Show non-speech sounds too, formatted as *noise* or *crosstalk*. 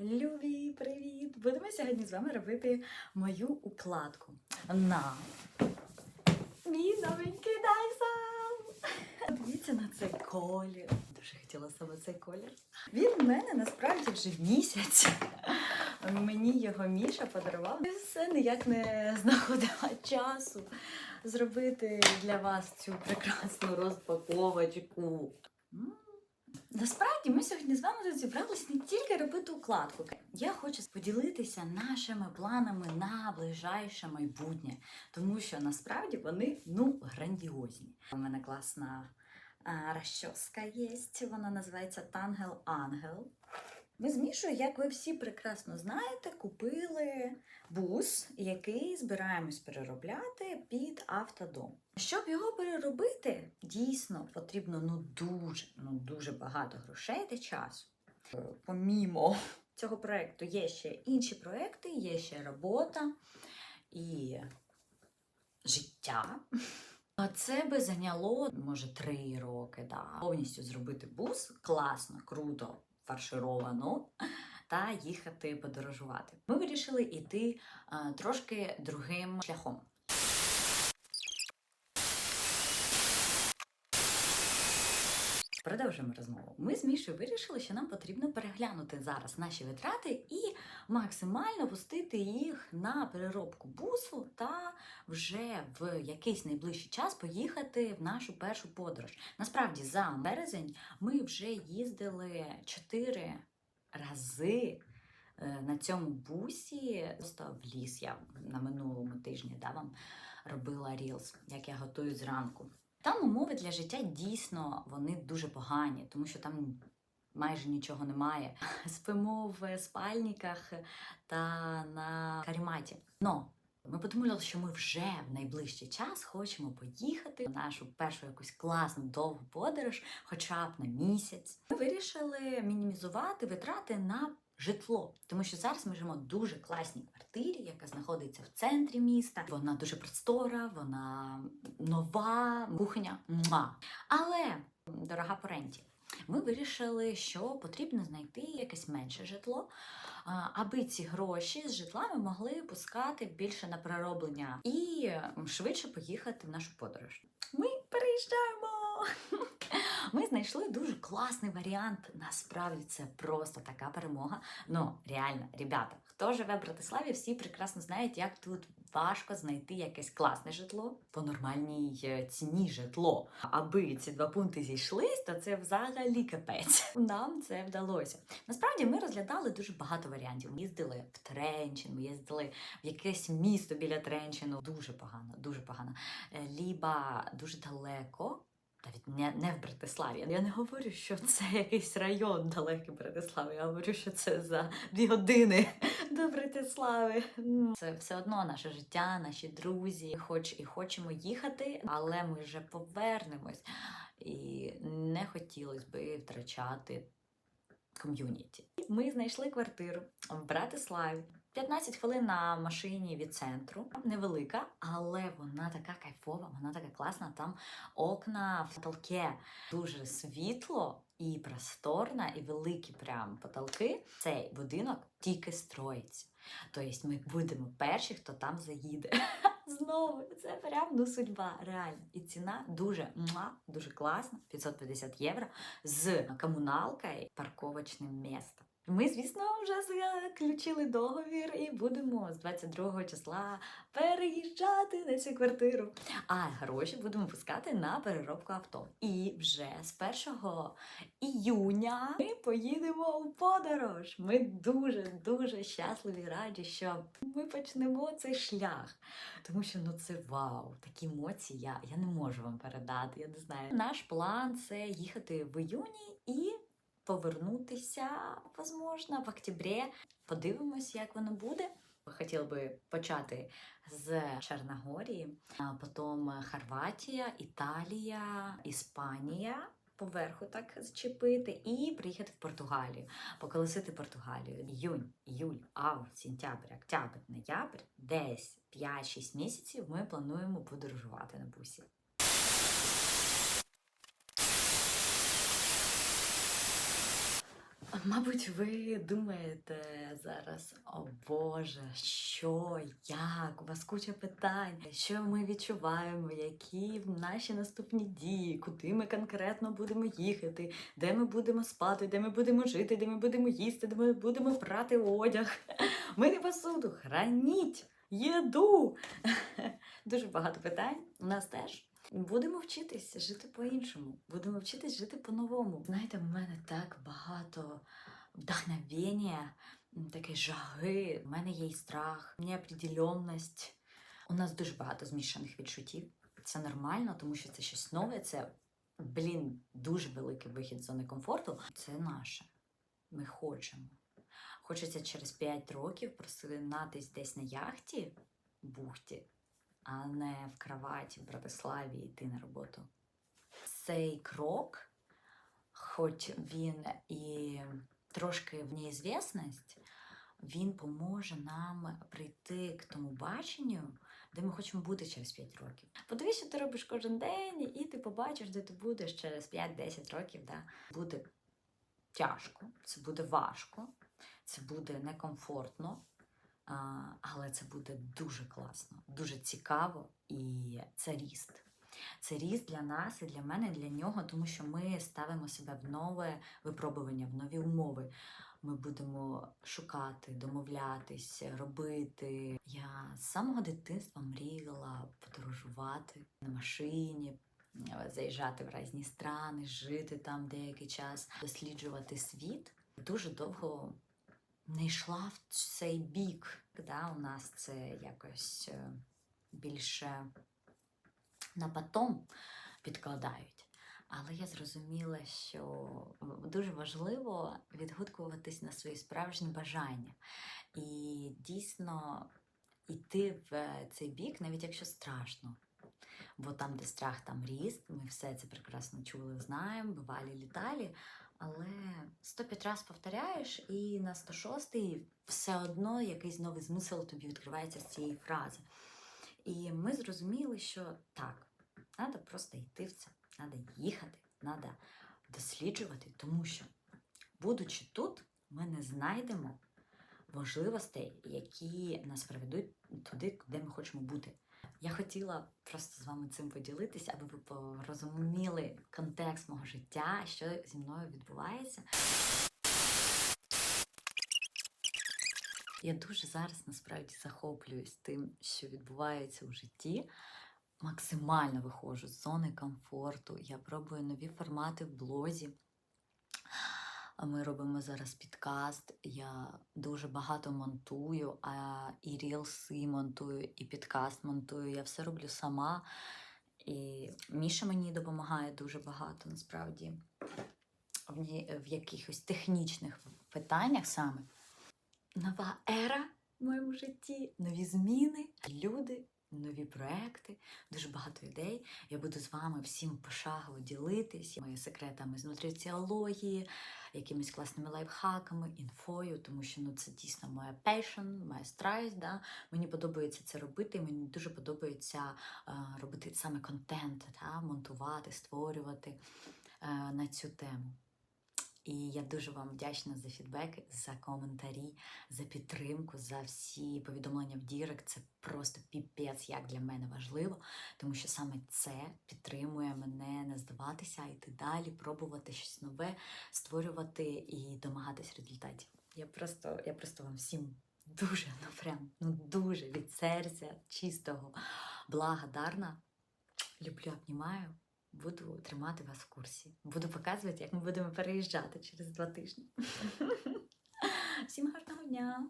Любі, привіт! Будемо сьогодні з вами робити мою укладку на мій новенький Dyson. Дивіться на цей колір. Дуже хотіла саме цей колір. Він в мене насправді вже місяць. Мені його Міша подарував. І все ніяк не знаходила часу зробити для вас цю прекрасну розпаковочку. Насправді ми сьогодні з вами зібралися не тільки робити укладку. Я хочу поділитися нашими планами на ближайше майбутнє, тому що насправді вони ну грандіозні. У мене класна розчоска є, вона називається Тангел Ангел. Ми з Мішою, як ви всі прекрасно знаєте, купили бус, який збираємось переробляти під автодом. Щоб його переробити, дійсно потрібно ну дуже, ну дуже багато грошей та часу. Е, Помімо *laughs* цього проекту є ще інші проекти, є ще робота і життя. А це би зайняло, може, три роки, да. повністю зробити бус класно, круто, фаршировано та їхати подорожувати. Ми вирішили йти трошки другим шляхом. Продовжуємо розмову. Ми з Мішою вирішили, що нам потрібно переглянути зараз наші витрати і максимально пустити їх на переробку бусу та вже в якийсь найближчий час поїхати в нашу першу подорож. Насправді, за березень ми вже їздили чотири рази. е, На цьому бусі просто в ліс я на минулому тижні да, вам робила рілс, як я готую зранку. Там умови для життя дійсно вони дуже погані, тому що там майже нічого немає. *laughs* Спимо в спальниках та на каріматі. Но ми подумали, що ми вже в найближчий час хочемо поїхати в нашу першу якусь класну довгу подорож, хоча б на місяць. Ми вирішили мінімізувати витрати на житло, тому що зараз ми живемо в дуже класній квартирі, яка знаходиться в центрі міста. Вона дуже простора, вона нова кухня. Муа. Але дорога по ренті. Ми вирішили, що потрібно знайти якесь менше житло, аби ці гроші з житла ми могли пускати більше на перероблення і швидше поїхати в нашу подорож. Ми переїжджаємо! *laughs* Ми знайшли дуже класний варіант. Насправді це просто така перемога. Ну, реально, ребята, хто живе в Братиславі, всі прекрасно знають, як тут важко знайти якесь класне житло по нормальній е, ціні житло. Аби ці два пункти зійшлись, то це взагалі капець. Нам це вдалося. Насправді ми розглядали дуже багато варіантів. Ми їздили в Тренчин, ми їздили в якесь місто біля Тренчину. Дуже погано, дуже погано. Е, Ліба дуже далеко. Навіть не, не в Братиславі. Я не говорю, що це якийсь район далекий Братислави. Я говорю, що це за дві години до Братислави. Це все одно наше життя, наші друзі. Хоч і хочемо їхати, але ми вже повернемось. І не хотілося би втрачати ком'юніті. Ми знайшли квартиру в Братиславі. 15 хвилин на машині від центру. Невелика, але вона така кайфова, вона така класна. Там окна в потолке дуже світло і просторна, і великі прям потолки. Цей будинок тільки строїться. Тобто ми будемо перші, хто там заїде. *laughs* Знову це прям ну судьба, реально. І ціна дуже муа, дуже класна, 550 євро з комуналкою, парковочним містом. Ми, звісно, вже заключили договір і будемо з 22 числа переїжджати на цю квартиру. А гроші будемо пускати на переробку авто. І вже з 1 іюня ми поїдемо у подорож. Ми дуже дуже щасливі, раді, що ми почнемо цей шлях. Тому що ну це вау, такі емоції я, я не можу вам передати. Я не знаю. Наш план це їхати в іюні і повернутися, возможно, в октябрі. Подивимось, як воно буде. Хотіла би почати з Чорногорії, потім Хорватія, Італія, Іспанія. Поверху так зчепити і приїхати в Португалію, поколесити Португалію. Іюнь, іюль, август, сентябрь, октябрь, ноябрь, десь 5-6 місяців ми плануємо подорожувати на бусі. Мабуть, ви думаєте зараз, о Боже, що, як, у вас куча питань, що ми відчуваємо, які наші наступні дії, куди ми конкретно будемо їхати, де ми будемо спати, де ми будемо жити, де ми будемо їсти, де ми будемо прати одяг, мити посуду, храніть їду. *laughs* Дуже багато питань. У нас теж. Будемо вчитись жити по-іншому. Будемо вчитись жити по-новому. Знаєте, в мене так багато вдохновення, м, такої жаги. У мене є і страх, неопределенність. У нас дуже багато змішаних відчуттів. Це нормально, тому що це щось нове. Це, блін, дуже великий вихід з зони комфорту. Це наше. Ми хочемо. Хочеться через 5 років просинатись десь на яхті, бухті, а не в кроваті в Братиславі йти на роботу. Цей крок, хоч він і трошки в неізвісність, він поможе нам прийти к тому баченню, де ми хочемо бути через 5 років. Подивись, що ти робиш кожен день, і ти побачиш, де ти будеш через 5-10 років. Да? Буде тяжко, це буде важко, це буде некомфортно, але це буде дуже класно, дуже цікаво і це ріст. Це ріст для нас і для мене, і для нього, тому що ми ставимо себе в нове випробування, в нові умови. Ми будемо шукати, домовлятись, робити. Я з самого дитинства мріяла подорожувати на машині, заїжджати в різні страни, жити там деякий час, досліджувати світ. Дуже довго не йшла в цей бік. Да? У нас це якось е, більше на потом підкладають. Але я зрозуміла, що дуже важливо відгукуватись на свої справжні бажання і дійсно йти в цей бік, навіть якщо страшно. Бо там, де страх, там ріст, ми все це прекрасно чули, знаємо, бувалі літалі. Але 105 раз повторяєш, і на 106-й все одно якийсь новий змисел тобі відкривається з цієї фрази. І ми зрозуміли, що так, треба просто йти в це, треба їхати, треба досліджувати, тому що, будучи тут, ми не знайдемо можливостей, які нас приведуть туди, де ми хочемо бути. Я хотіла просто з вами цим поділитися, аби ви порозуміли контекст мого життя, що зі мною відбувається. Я дуже зараз насправді захоплююсь тим, що відбувається у житті. Максимально виходжу з зони комфорту. Я пробую нові формати в блозі. Ми робимо зараз підкаст. Я дуже багато монтую, а і рілси монтую, і підкаст монтую. Я все роблю сама. І Міша мені допомагає дуже багато насправді в якихось технічних питаннях саме. Нова ера в моєму житті, нові зміни, люди, нові проекти, дуже багато ідей. Я буду з вами всім пошагово ділитись моїми секретами з нутриціології, якимись класними лайфхаками, інфою, тому що ну це дійсно моя passion, моя страсть. Да? Мені подобається це робити. Мені дуже подобається е, робити саме контент, да? монтувати, створювати е, на цю тему. І я дуже вам вдячна за фідбек, за коментарі, за підтримку, за всі повідомлення в Дірект. Це просто піпець, як для мене важливо, тому що саме це підтримує мене не здаватися, йти далі, пробувати щось нове, створювати і домагатись результатів. Я просто, я просто вам всім дуже, ну прям, ну дуже від серця чистого благодарна. Люблю, обнімаю. Буду тримати вас в курсі. Буду показувати, як ми будемо переїжджати через два тижні. *laughs* Всім гарного дня!